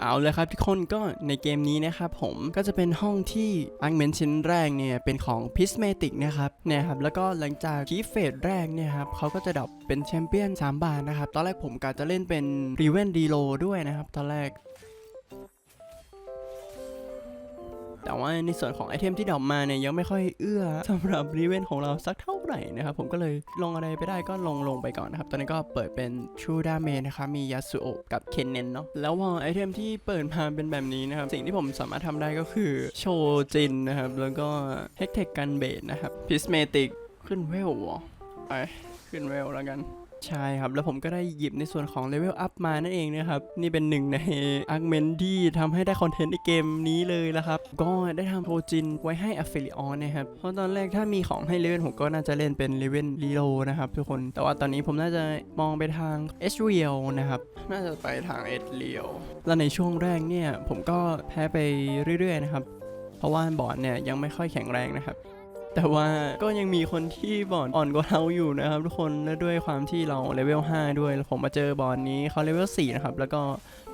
เอาเลยครับทุกคนก็ในเกมนี้นะครับผมก็จะเป็นห้องที่อังเมนชิ้นแรกเนี่ยเป็นของพิสเมติกนะครับเนี่ยครับแล้วก็หลังจากคีเฟสแรกเนี่ยครับเขาก็จะดรอปเป็นแชมเปี้ยน3บาทนะครับตอนแรกผมกะจะเล่นเป็นรีเวนดีโลด้วยนะครับตอนแรก แต่ว่าในส่วนของไอเทมที่ดรอปมาเนี่ยยังไม่ค่อยเอื้อสำหรับรีเวนของเราสักเท่า ไหร่นะครับผมก็เลยลงอะไรไปได้ก็ลงลงไปก่อนนะครับ ตอนนี้ก็เปิดเป็นชูดาเมนะครับมียาสุโอะกับเคนเนนเนาะแล้วพอไอเทมที่เปิดมาเป็นแบบนี้นะครับ สิ่งที่ผมสามารถทำได้ก็คือโชจินนะครับ แล้วก็เฮกเทคกันเบดนะครับพิสเมติกขึ้นเวลเหรอไปขึ้นเวลแล้วกัน ใช่ครับ แล้วผมก็ได้หยิบในส่วนของเลเวลอัพมานั่นเองนะครับ นี่เป็นหนึ่งในอาร์เมนที่ทำให้ได้คอนเทนต์ในเกมนี้เลยละครับ ก็ได้ทำโปรจินไว้ให้อัฟเฟลิออนนะครับ เพราะตอนแรกถ้ามีของให้เลเวลผมก็น่าจะเล่นเป็นเลเวลรีโลนะครับทุกคน แต่ว่าตอนนี้ผมน่าจะมองไปทางเอชเรียลนะครับ น่าจะไปทางเอชเรียลแล้วในช่วงแรกเนี่ยผมก็แพ้ไปเรื่อยๆนะครับ เพราะว่าบอร์ดเนี่ยยังไม่ค่อยแข็งแรงนะครับ แต่ว่าก็ยังมีคนที่บอร์ดอ่อนกว่าเราอยู่นะครับทุกคนและด้วยความที่เราเลเวล5ด้วยแล้วผมมาเจอบอร์ดนี้เขาเลเวล4นะครับแล้วก็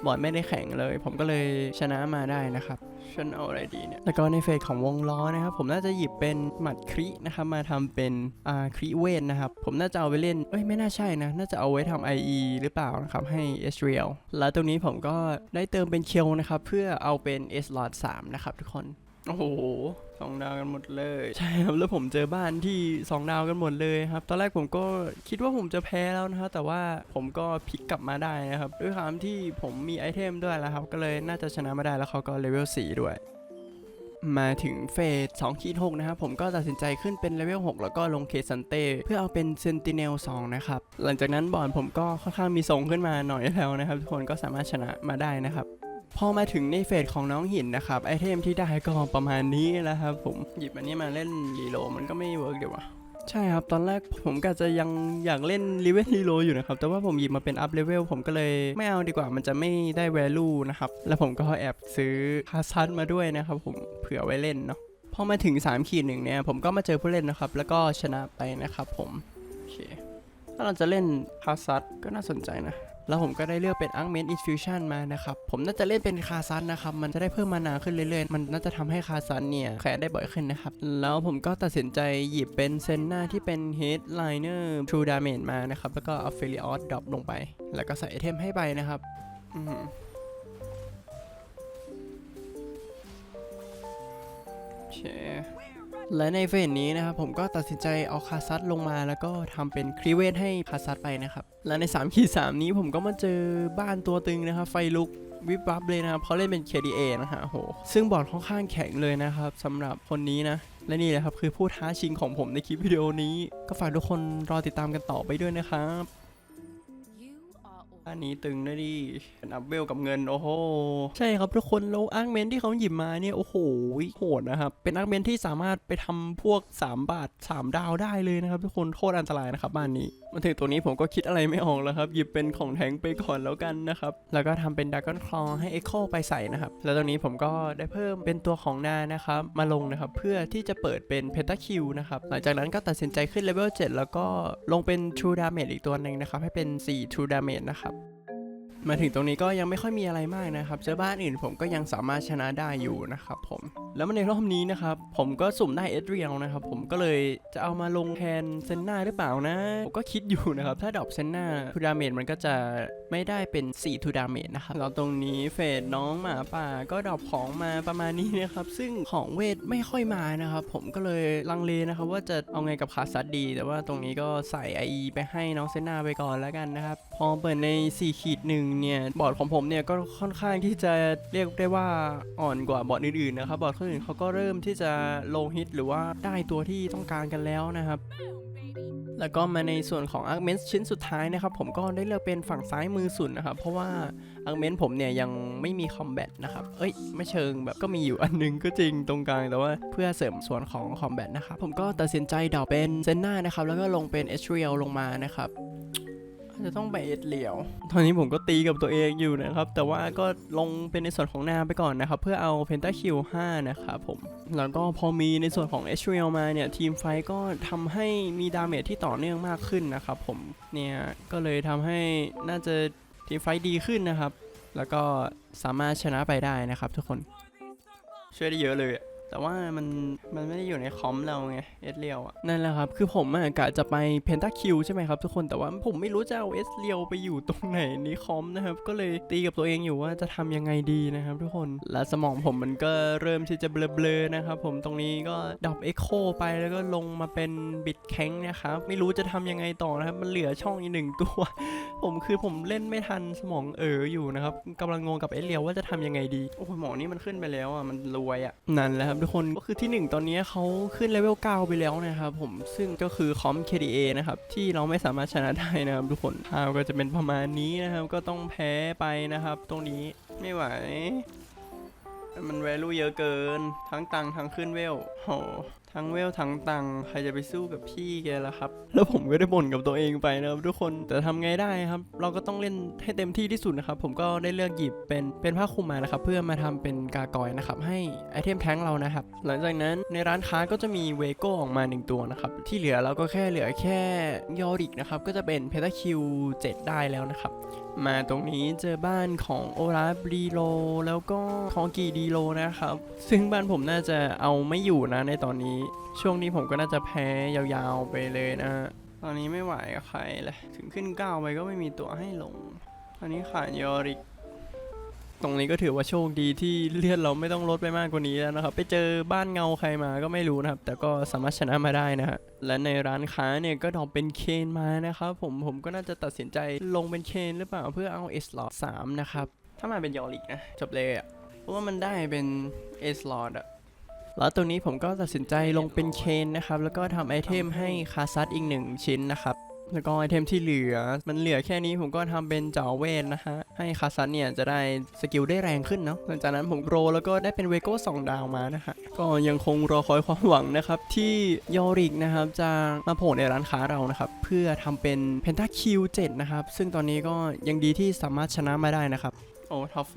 บอร์ดไม่ได้แข็งเลย ผมก็เลยชนะมาได้นะครับฉันเอาอะไรดีเนี่ยแล้วก็ในเฟสของวงล้อนะครับผมน่าจะหยิบเป็นหมัดครินะครับมาทำเป็นอ่าคริเวนนะครับผมน่าจะเอาไปเล่นเอ้ยไม่น่าใช่นะน่าจะเอาไว้ทำ IE หรือเปล่านะครับให้ s r e a l แล้วตรงนี้ผมก็ได้เติมเป็นเคียวนะครับเพื่อเอาเป็น S Lot 3นะครับทุกคนโอ้โห สองดาวกันหมดเลย ใช่ครับแล้วผมเจอบ้านที่สองดาวกันหมดเลยครับ ตอนแรกผมก็คิดว่าผมจะแพ้แล้วนะครับแต่ว่าผมก็พลิกกลับมาได้นะครับ ด้วยความที่ผมมีไอเทมด้วยแล้วครับ ก็เลยน่าจะชนะมาได้แล้วเขาก็เลเวล4ด้วยมาถึงเฟส2ขีด6นะครับ ผมก็ตัดสินใจขึ้นเป็นเลเวล 6 แล้วก็ลงเคซันเต้เพื่อเอาเป็นเซนติเนล2นะครับ หลังจากนั้นบอลผมก็ค่อนข้างมีทรงขึ้นมาหน่อยแล้วนะครับ ทุกคนก็สามารถชนะมาได้นะครับ พอมาถึงในเฟสของน้องหินนะครับไอเทมที่ได้ก็ประมาณนี้แล้วครับผมหยิบอันนี้มาเล่นรีโลมันก็ไม่เวิร์กเดี๋ยววะใช่ครับ ตอนแรกผมก็จะยังอยากเล่นรีเวนรีโลอยู่นะครับ แต่ว่าผมหยิบมาเป็นอัพเลเวลผมก็เลยไม่เอาดีกว่ามันจะไม่ได้ value นะครับ แล้วผมก็แอบซื้อคาซันมาด้วยนะครับผมเผื่อไว้เล่นเนาะพอมาถึง3ขีดหนึ่งเนี่ยผมก็มาเจอผู้เล่นนะครับ แล้วก็ชนะไปนะครับผมโอเคถ้าเราจะเล่นคาซัตก็น่าสนใจนะ แล้วผมก็ได้เลือกเป็น a r g m e n t Infusion มานะครับ ผมน่าจะเล่นเป็นคาซันนะครับ มันจะได้เพิ่มมานาขึ้นเรื่อยๆ มันน่าจะทำให้คาซันเนี่ยแขได้บ่อยขึ้นนะครับ แล้วผมก็ตัดสินใจหยิบเป็นเซนนาที่เป็น Headliner True Damage มานะครับ แล้วก็เอา f e l i o s Drop ลงไป แล้วก็ใส่ไอเทมให้ไปนะครับ อื เค และในเฟสนี้นะครับผมก็ตัดสินใจเอาคาซัตลงมาแล้วก็ทำเป็นครีเวทให้คาซัตไปนะครับ และใน3ขีด3นี้ผมก็มาเจอบ้านตัวตึงนะครับ ไฟลุกวิบวับเลยนะครับเขาเล่นเป็น KDA นะฮะโห ซึ่งบอร์ดค่อนข้างแข็งเลยนะครับสำหรับคนนี้นะ และนี่แหละครับคือผู้ท้าชิงของผมในคลิปวิดีโอนี้ ก็ฝากทุกคนรอติดตามกันต่อไปด้วยนะครับ อันนี้ตึงด้วยดิเป็นอัพเวลกับเงิน โอ้โห ใช่ครับทุกคนแล้วอาร์กเมนที่เขาหยิบมาเนี่ย โอ้โห โหดนะครับ เป็นอาร์กเมนที่สามารถไปทำพวก 3 บาท 3 ดาวได้เลยนะครับ ทุกคนโคตรอันตรายนะครับบ้านนี้มาถึงตัวนี้ผมก็คิดอะไรไม่ออกแล้วครับ หยิบเป็นของแทงไปก่อนแล้วกันนะครับ แล้วก็ทำเป็นดักกอนคลองให้เอ็กโคไปใส่นะครับ แล้วตรงนี้ผมก็ได้เพิ่มเป็นตัวของนานะครับมาลงนะครับเพื่อที่จะเปิดเป็นเพตาคิวนะครับหลังจากนั้นก็ตัดสินใจขึ้นเลเวล7แล้วก็ลงเป็น True Damage อีกตัวหนึ่งนะครับให้เป็น 4 True Damage นะครับ มาถึงตรงนี้ก็ยังไม่ค่อยมีอะไรมากนะครับเจอบ้านอื่นผมก็ยังสามารถชนะได้อยู่นะครับผม แล้วมาในรอบนี้นะครับ ผมก็สุ่มได้เอดเรียลนะครับ ผมก็เลยจะเอามาลงแทนเซนนาหรือเปล่านะ ผมก็คิดอยู่นะครับ ถ้าดรอปเซนนาทูดาเมจมันก็จะไม่ได้เป็น4ทูดาเมจนะครับแล้วตรงนี้เฟดน้องหมาป่าก็ดรอปของมาประมาณนี้นะครับ ซึ่งของเวทไม่ค่อยมานะครับ ผมก็เลยลังเลนะครับว่าจะเอาไงกับคาซัดดี แต่ว่าตรงนี้ก็ใส่ IE ไปให้น้องเซนนาไปก่อนแล้วกันนะครับ พอเปิดใน4ขีดหนึ่งเนี่ยบอร์ดของผมเนี่ยก็ค่อนข้างที่จะเรียกได้ว่าอ่อนกว่าบอร์ดอื่นๆนะครับบอร์ดคนอื่นเขาก็เริ่มที่จะลงฮิตหรือว่าได้ตัวที่ต้องการกันแล้วนะครับ แล้วก็มาในส่วนของอาร์เมนชิ้นสุดท้ายนะครับ ผมก็ได้เลือกเป็นฝั่งซ้ายมือสุดนะครับ เพราะว่าอาร์เมนผมเนี่ยยังไม่มีคอมแบทนะครับ เอ้ย ไม่เชิงแบบก็มีอยู่อันหนึงก็จริงตรงกลาง แต่ว่าเพื่อเสริมส่วนของคอมแบทนะครับ ผมก็ตัดสินใจดรอปเป็นเซนนานะครับ แล้วก็ลงเป็นเอชเรียลลงมานะครับ จะต้องไปเอสเหลียว ตอนนี้ผมก็ตีกับตัวเองอยู่นะครับ แต่ว่าก็ลงเป็นในส่วนของนาไปก่อนนะครับ เพื่อเอาเพนตาคิว5นะครับผม แล้วก็พอมีในส่วนของเอชเรียลมาเนี่ย ทีมไฟก็ทำให้มีดาเมจที่ต่อเนื่องมากขึ้นนะครับผม เนี่ย ก็เลยทำให้น่าจะทีมไฟดีขึ้นนะครับ แล้วก็สามารถชนะไปได้นะครับทุกคน ช่วยได้เยอะเลย แต่ว่ามันมันไม่ได้อยู่ในคอมเราไงเอสเรียวอะนั่นแหละครับ คือผมอะกะจะไปเพนทาคิวใช่ไหมครับทุกคนแต่ว่าผมไม่รู้จะเอาเอสเรียวไปอยู่ตรงไหนในคอมนะครับ ก็เลยตีกับตัวเองอยู่ว่าจะทำยังไงดีนะครับทุกคนและสมองผมมันก็เริ่มที่จะเบลอๆนะครับผมตรงนี้ก็ดับเอ็กโคไปแล้วก็ลงมาเป็นบิดแข็งนะครับไม่รู้จะทำยังไงต่อนะครับ มันเหลือช่องอีกหนึ่งตัว ผมคือผมเล่นไม่ทันสมองเอออยู่นะครับกำลังงงกับเอเลียวว่าจะทำยังไงดีโอ้โหหมอนี่มันขึ้นไปแล้วอะมันรวยอะนั่นแหละครับทุกคนก็คือที่ 1 ตอนนี้เขาขึ้นเลเวล9ไปแล้วนะครับผมซึ่งก็คือคอม KDA นะครับที่เราไม่สามารถชนะได้นะครับทุกคนทาวก็จะเป็นประมาณนี้นะครับก็ต้องแพ้ไปนะครับ ตรงนี้ไม่ไหว มันแวลูเยอะเกิน ทั้งตังทั้งขึ้นเวลโห ทั้งเวลทั้งตังใครจะไปสู้กับพี่แกล่ะครับ แล้วผมก็ได้บ่นกับตัวเองไปนะครับทุกคนแต่ทำไงได้ครับ เราก็ต้องเล่นให้เต็มที่ที่สุดนะครับ ผมก็ได้เลือกหยิบเป็นเป็นผ้าคลุมมานะครับ เพื่อมาทำเป็นกากอยนะครับ ให้ไอเทมแท้งเรานะครับ หลังจากนั้นในร้านค้าก็จะมีเวโก้ออกมาหนึ่งตัวนะครับ ที่เหลือเราก็แค่เหลือแค่ยอริกนะครับ ก็จะเป็นเพตาคิว 7 ได้แล้วนะครับ มาตรงนี้เจอบ้านของโอลาฟรีโลแล้วก็คองกีดีโลนะครับ ซึ่งบ้านผมน่าจะเอาไม่อยู่นะในตอนนี้ ช่วงนี้ผมก็น่าจะแพ้ยาวๆไปเลยนะ ตอนนี้ไม่ไหวกับใครเลยถึงขึ้นก้าวไปก็ไม่มีตัวให้ลง ตอนนี้ขาดยอริก ตรงนี้ก็ถือว่าโชคดีที่เลือดเราไม่ต้องลดไปมากกว่านี้แล้วนะครับ ไปเจอบ้านเงาใครมาก็ไม่รู้นะครับ แต่ก็สามารถชนะมาได้นะฮะและในร้านค้าเนี่ยก็ดอปเป็นเคนมานะครับผมผมก็น่าจะตัดสินใจลงเป็นเคนหรือเปล่าเพื่อเอาเอสลอดสามนะครับถ้ามาเป็นยอริกนะจบเลยอะเพราะว่ามันได้เป็นเอสลอดอะแล้วตรงนี้ผมก็ตัดสินใจลงเป็นเคนนะครับแล้วก็ทำไอเทมให้คาซัตอีกหนึ่งชิ้นนะครับ แล้วก็ไอเทมที่เหลือ มันเหลือแค่นี้ผมก็ทำเป็นจ่อเวทนะฮะ ให้คาซันเนี่ยจะได้สกิลได้แรงขึ้นเนาะหลังจากนั้นผมโรแล้วก็ได้เป็นเวโก้สองดาวมานะฮะ ก็ยังคงรอคอยความหวังนะครับ ที่ยอริกนะครับจะมาโผล่ในร้านค้าเรานะครับ เพื่อทำเป็นเพนทาคิว7นะครับ ซึ่งตอนนี้ก็ยังดีที่สามารถชนะมาได้นะครับ โอ้ทัฟโฟ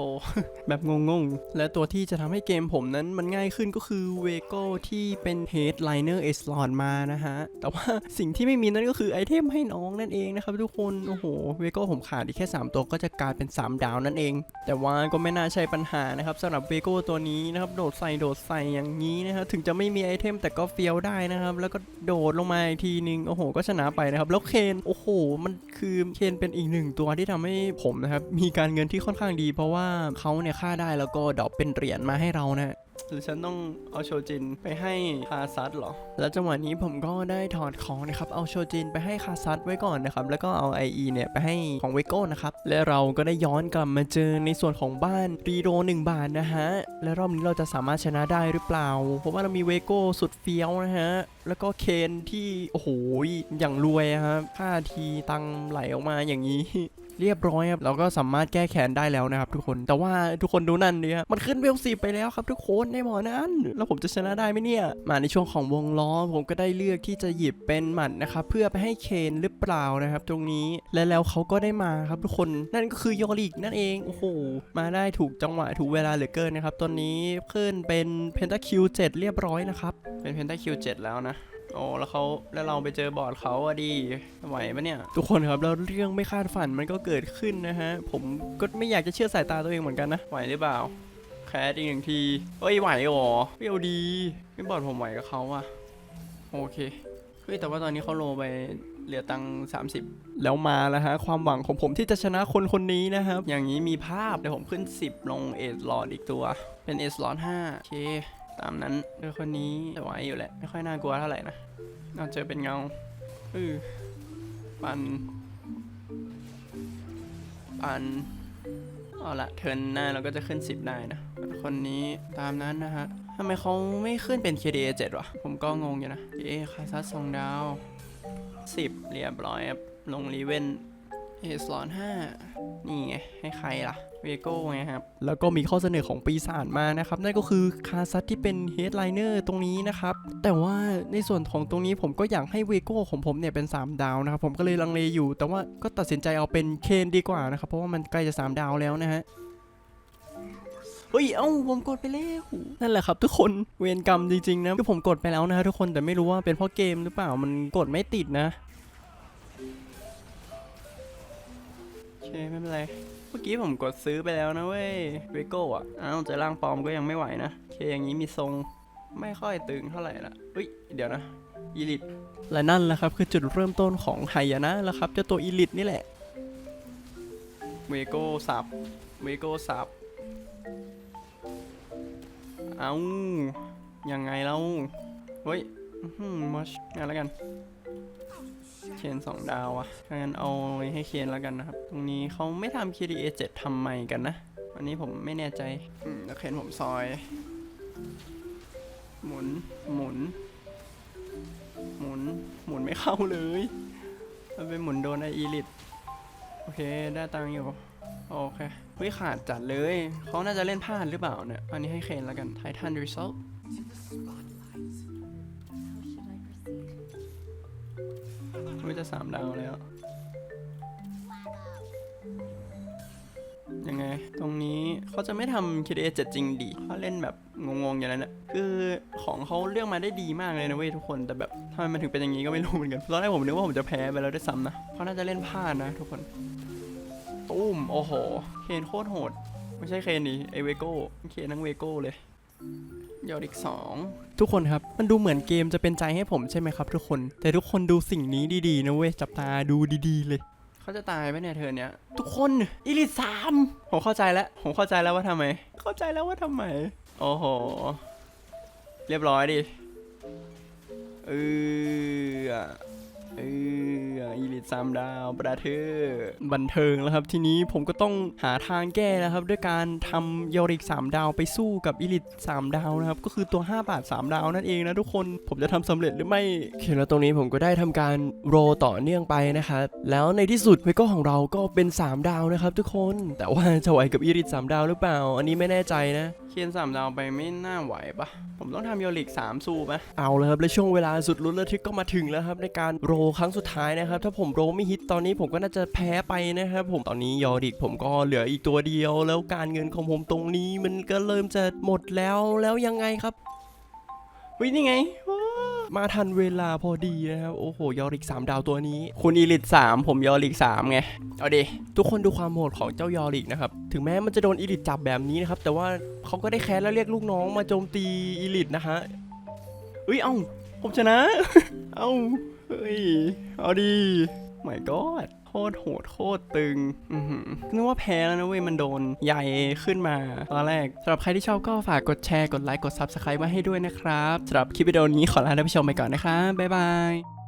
แบบงงๆ และตัวที่จะทำให้เกมผมนั้นมันง่ายขึ้นก็คือเวโก้ที่เป็น Headliner s l o t มานะฮะ แต่ว่าสิ่งที่ไม่มีนั่นก็คือไอเทมให้น้องนั่นเองนะครับทุกคน โอ้โห เวโก้ผมขาดอีกแค่ 3 ตัวก็จะกลายเป็น 3 ดาวนั่นเอง แต่ว่าก็ไม่น่าใช่ปัญหานะครับสำหรับเวโก้ตัวนี้นะครับโดดใส่โดดใส่อย่างนี้นะครับถึงจะไม่มีไอเทมแต่ก็เฟี้ยวได้นะครับแล้วก็โดดลงมาอีกทีนึงโอ้โห ก็ชนะไปนะครับแล้วเคนโอ้โห มันคือเคนเป็นอีกหนึ่งตัวที่ทำให้ผมนะครับมีการเงินที่ค่อนข้างดีเพราะว่าเขาเนี่ยฆ่าได้แล้วก็ดรอปเป็นเหรียญมาให้เรานะหรือฉันต้องเอาโชจินไปให้คาซัตเหรอ แล้วจังหวะนี้ผมก็ได้ถอดของนะครับ เอาโชจินไปให้คาซัตไว้ก่อนนะครับ แล้วก็เอา IE เนี่ยไปให้ของเวโก้นะครับ และเราก็ได้ย้อนกลับมาเจอในส่วนของบ้านรีโร1บาทนะฮะ และรอบนี้เราจะสามารถชนะได้หรือเปล่า เพราะว่าเรามีเวโก้สุดเฟี้ยวนะฮะ แล้วก็เคนที่ โอ้โห อย่างรวยอะครับค่าทีตังค์ไหลออกมาอย่างนี้ เรียบร้อยครับเราก็สามารถแก้แค้นได้แล้วนะครับทุกคนแต่ว่าทุกคนดูนั่นดิฮะมันขึ้นเวลสิไปแล้วครับทุกคนในหมอนั้น แล้วผมจะชนะได้ไหมเนี่ย มาในช่วงของวงล้อผมก็ได้เลือกที่จะหยิบเป็นหมัดนะครับเพื่อไปให้เคนหรือเปล่านะครับตรงนี้และแล้วเขาก็ได้มาครับทุกคนนั่นก็คือยอริกนั่นเองโอ้โหมาได้ถูกจังหวะถูกเวลาเหลือเกินนะครับตอนนี้ขึ้นเป็นเพนทาคิว7เรียบร้อยนะครับเป็นเพนทาคิว7แล้วนะ โอ้แล้วเขาแล้วเราไปเจอบอร์ดเขาอะดีไหวปะเนี่ย ทุกคนครับแล้วเรื่องไม่คาดฝันมันก็เกิดขึ้นนะฮะ ผมก็ไม่อยากจะเชื่อสายตาตัวเองเหมือนกันนะ ไหวหรือเปล่า แคสอีกหนึ่งทีเอ้ยไหวเหรอไม่เอาดีไม่บอร์ดผมไหวกับเขาอะโอเคเฮ้ยแต่ว่าตอนนี้เขาโลไปเหลือตังค์30แล้วมาแล้วฮะ ความหวังของผมที่จะชนะคนคนนี้นะครับ อย่างนี้มีภาพเดี๋ยวผมขึ้น 10 ลงเอสลอดอีกตัว เป็นเอสลอด5โอเค ตามนั้นเออคนนี้ไหวอยู่แหละ ไม่ค่อยน่ากลัวเท่าไหร่นะเราเจอเป็นเงาอือปันปันเอาละเทินหน้าเราก็จะขึ้น 10 ได้นะ คนนี้ตามนั้นนะฮะทำไมเขาไม่ขึ้นเป็น KDA 7วะ ผมก็งงอยู่นะ KDA คาซัสสองดาว 10 เรียบร้อยครับลงรีเวนเอสลอน5นี่ไง ให้ใครล่ะ เวโก้ไงครับ แล้วก็มีข้อเสนอของปีศาจมานะครับ นั่นก็คือคาซัตที่เป็นเฮดไลเนอร์ตรงนี้นะครับ แต่ว่าในส่วนของตรงนี้ผมก็อยากให้เวโก้ของผมเนี่ยเป็น 3 ดาวนะครับ ผมก็เลยลังเลอยู่ แต่ว่าก็ตัดสินใจเอาเป็นเคนดีกว่านะครับ เพราะว่ามันใกล้จะ 3 ดาวแล้วนะฮะเฮ้ย เอ้า ผมกดไปแล้ว นั่นแหละครับทุกคน เวรกรรมจริงๆนะคือผมกดไปแล้วนะฮะทุกคน แต่ไม่รู้ว่าเป็นเพราะเกมหรือเปล่า มันกดไม่ติดนะ โอเค ไม่เป็นไร เมื่อกี้ผมกดซื้อไปแล้วนะเว้ยเวโก้อะอ้าวจอร่างปลอมก็ยังไม่ไหวนะเคอย่างนี้มีทรงไม่ค่อยตึงเท่าไหร่ละเฮ้ยเดี๋ยวนะอีลิทและนั่นแหละครับคือจุดเริ่มต้นของไฮยานะแล้วครับเจ้าตัวอีลิทนี่แหละเวโก้สับเวโก้สับเอายังไงแล้วเฮ้ยมอชงานแล้วกัน เคนสองดาวอะถ้างั้นเอาให้เคนแล้วกันนะครับ ตรงนี้เขาไม่ทำ KDA 7ทำไมกันนะอันนี้ผมไม่แน่ใจอืมแล้วเคนผมซอย หมุน หมุน หมุน หมุนไม่เข้าเลยมันเป็นหมุนโดนไออีลิทโอเค ได้ตังค์อยู่ โอเคเฮ้ยขาดจัดเลย เขาน่าจะเล่นพลาดหรือเปล่าเนี่ย อันนี้ให้เคนแล้วกัน Titan Result? ไม่จะสามดาวแล้ว ยังไง ตรงนี้เขาจะไม่ทำ KDA 7จริงดีเขาเล่นแบบงงๆอย่างนั้นนะคือของเขาเลือกมาได้ดีมากเลยนะเว้ยทุกคน แต่แบบทำไมมันถึงเป็นอย่างนี้ก็ไม่รู้เหมือนกันตอนแรกผมนึกว่าผมจะแพ้ไปแล้วด้วยซ้ำนะเขาน่าจะเล่นพลาดนะ ทุกคนตุ้มโอ้โห เคนโคตรโหด ไม่ใช่เคนดิไอเวโก้ เคนทั้งเวโก้เลย ยอดอีกสองทุกคนครับ มันดูเหมือนเกมจะเป็นใจให้ผมใช่ไหมครับทุกคน แต่ทุกคนดูสิ่งนี้ดีๆนะเว้ย จับตาดูดีๆเลย เขาจะตายไหมเนี่ยเธอเนี้ยทุกคนอีลิทสามผมเข้าใจแล้ว ผมเข้าใจแล้วว่าทำไม เข้าใจแล้วว่าทำไม โอ้โห เรียบร้อยดิ เออเออ อีลิทสามดาวประเทศบันเทิงแล้วครับ ทีนี้ผมก็ต้องหาทางแก้แล้วครับ ด้วยการทำยอริก 3 ดาวไปสู้กับอีลิท3 ดาวนะครับ ก็คือตัว 5 บาท 3 ดาวนั่นเองนะทุกคนผมจะทำสำเร็จหรือไม่โอเคแล้วตรงนี้ผมก็ได้ทำการโรต่อเนื่องไปนะครับแล้วในที่สุดเวโก้ของเราก็เป็น 3 ดาวนะครับ ทุกคน แต่ว่าจะไหวกับอีลิท3 ดาวหรือเปล่า อันนี้ไม่แน่ใจนะ เคียน3ดาวไปไม่น่าไหวปะผมต้องทำยอริก3สู้ปะเอาเลยครับ และช่วงเวลาสุดลุ้นระทึกก็มาถึงแล้วครับ ในการโรลครั้งสุดท้ายนะครับ ถ้าผมโรลไม่ฮิตตอนนี้ผมก็น่าจะแพ้ไปนะครับผมตอนนี้ยอริกผมก็เหลืออีกตัวเดียว แล้วการเงินของผมตรงนี้มันก็เริ่มจะหมดแล้วแล้วยังไงครับวินี่ไงว้า มาทันเวลาพอดีนะครับ โอ้โห ยอริก 3 ดาวตัวนี้ คุณอีลิท3ผมยอริก 3 ไง เอาดิ ทุกคนดูความโหดของเจ้ายอริกนะครับ ถึงแม้มันจะโดนอีลิทจับแบบนี้นะครับ แต่ว่าเขาก็ได้แค้นแล้วเรียกลูกน้องมาโจมตีอีลิทนะฮะเอ้ย เอ้า ผมชนะ เอ้า เฮ้ย เอาดีไม่กอด คตรโหดโคตรตึงนึกว่าแพ้แล้วนะเว้ยมันโดนใหญ่ขึ้นมา ตอนแรกสำหรับใครที่ชอบก็ฝากกดแชร์กดไลค์กด Subscribe มาให้ด้วยนะครับสำหรับคลิปวิดีโอนี้ขอลาท่านผู้ชมไปก่อนนะครับบ๊ายบาย